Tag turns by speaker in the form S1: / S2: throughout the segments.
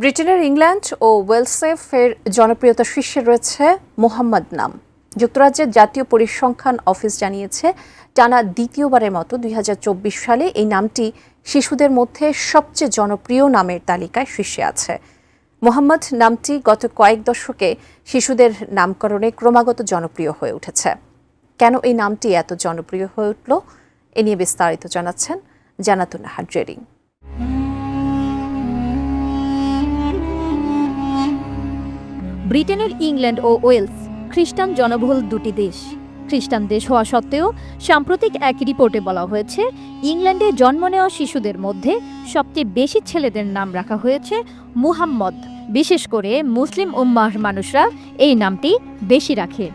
S1: ব্রিটেনের ইংল্যান্ড ও ওয়েলসে ফের জনপ্রিয়তা শীর্ষে রয়েছে মোহাম্মদ নাম। যুক্তরাজ্যের জাতীয় পরিসংখ্যান অফিস জানিয়েছে, টানা দ্বিতীয়বারের মতো দুই হাজার চব্বিশ সালে এই নামটি শিশুদের মধ্যে সবচেয়ে জনপ্রিয় নামের তালিকায় শীর্ষে আছে। মোহাম্মদ নামটি গত কয়েক দশকে শিশুদের নামকরণে ক্রমাগত জনপ্রিয় হয়ে উঠেছে। কেন এই নামটি এত জনপ্রিয় হয়ে উঠল, এ নিয়ে বিস্তারিত জানাচ্ছেন জানাতুন হাড্রেরিং
S2: ব্রিটেনের ইংল্যান্ড ও ওয়েলস, খ্রিস্টান জনবহুল দুটি দেশ। খ্রিস্টান দেশ হওয়া সত্ত্বেও, সাম্প্রতিক এক রিপোর্টে বলা হয়েছে, ইংল্যান্ডে জন্ম নেওয়া শিশুদের মধ্যে সবচেয়ে বেশি ছেলেদের নাম রাখা হয়েছে মুহাম্মদ। বিশেষ করে মুসলিম উম্মাহ মানুষরা এই নামটি বেশি রাখে।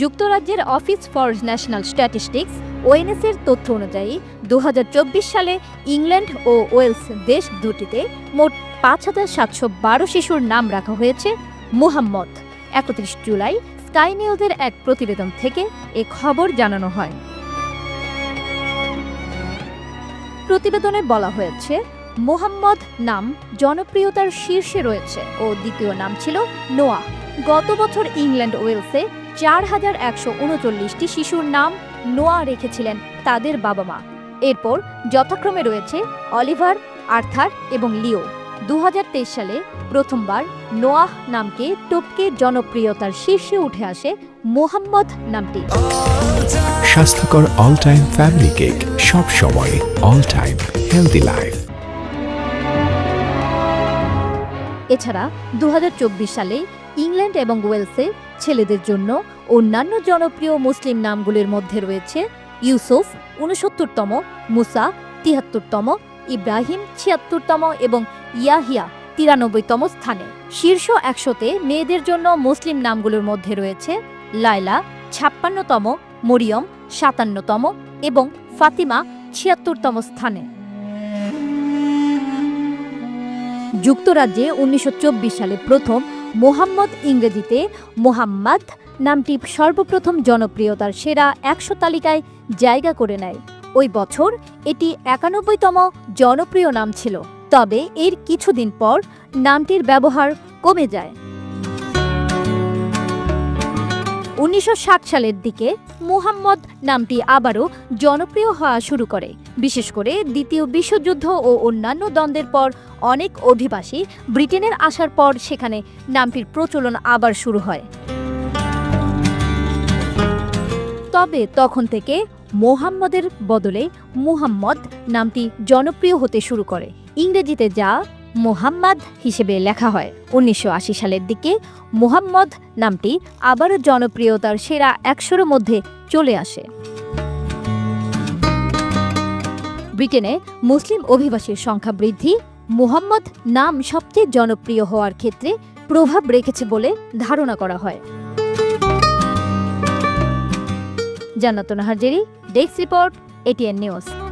S2: যুক্তরাজ্যের অফিস ফর ন্যাশনাল স্ট্যাটিস্টিক্স ওএনএসের তথ্য অনুযায়ী দু হাজার চব্বিশ সালে ইংল্যান্ড ও ওয়েলস দেশ দুটিতে মোট পাঁচ হাজার সাতশো বারো শিশুর নাম রাখা হয়েছে মুহাম্মদ। একত্রিশ জুলাই স্কাই নিউজের এক প্রতিবেদন থেকে এ খবর জানানো হয়। প্রতিবেদনে বলা হয়েছে, মোহাম্মদ নাম জনপ্রিয়তার শীর্ষে রয়েছে ও দ্বিতীয় নাম ছিল নোয়া। গত বছর ইংল্যান্ড ওয়েলসে চার হাজার একশো উনচল্লিশটি শিশুর নাম নোয়া রেখেছিলেন তাদের বাবা মা এরপর যথাক্রমে রয়েছে অলিভার, আর্থার এবং লিও। দু হাজার তেইশ সালে প্রথমবার নোয়াহ নামকে টপকে জনপ্রিয়তার শীর্ষে উঠে আসে মোহাম্মদ নামটি।
S3: স্বাস্থ্যকর অল টাইম ফ্যামিলি কেক সব সময় অল টাইম হেলদি লাইফ
S2: এছাড়া দু হাজার চব্বিশ সালে ইংল্যান্ড এবং ওয়েলসে ছেলেদের জন্য অন্যান্য জনপ্রিয় মুসলিম নামগুলির মধ্যে রয়েছে ইউসুফ উনসত্তরতম মুসা তিয়াত্তরতম ইব্রাহিম ছিয়াত্তরতম এবং ইয়াহিয়া তিরানব্বইতম স্থানে। শীর্ষ একশোতে মেয়েদের জন্য মুসলিম নামগুলোর মধ্যে রয়েছে লায়লা ছাপ্পান্নতম, মরিয়ম সাতান্নতম এবং ফাতিমা ছিয়াত্তরতম স্থানে। যুক্তরাজ্যে উনিশশো চব্বিশ সালে প্রথম মোহাম্মদ ইংরেজিতে মোহাম্মদ নামটি সর্বপ্রথম জনপ্রিয়তার সেরা একশো তালিকায় জায়গা করে নেয়। ওই বছর এটি একানব্বইতম জনপ্রিয় নাম ছিল। তবে এর কিছুদিন পর নামটির ব্যবহার কমে যায়। উনিশশো সাত সালের দিকে মুহাম্মদ নামটি আবারও জনপ্রিয় হওয়া শুরু করে। বিশেষ করে দ্বিতীয় বিশ্বযুদ্ধ ও অন্যান্য দ্বন্দ্বের পর অনেক অধিবাসী ব্রিটেনের আসার পর সেখানে নামটির প্রচলন আবার শুরু হয়। তবে তখন থেকে মোহাম্মদের বদলে মুহাম্মদ নামটি জনপ্রিয় হতে শুরু করে। ইংরেজিতে যা মোহাম্মদ হিসেবে লেখা হয়। উনিশশো সালের দিকে মোহাম্মদ নামটি আবারও জনপ্রিয়তার সেরা একশোর মধ্যে চলে আসে। ব্রিটেনে মুসলিম অভিবাসীর সংখ্যা বৃদ্ধি মুহাম্মদ নাম সবচেয়ে জনপ্রিয় হওয়ার ক্ষেত্রে প্রভাব রেখেছে বলে ধারণা করা হয়। Jannatun Hazari desk report ATN news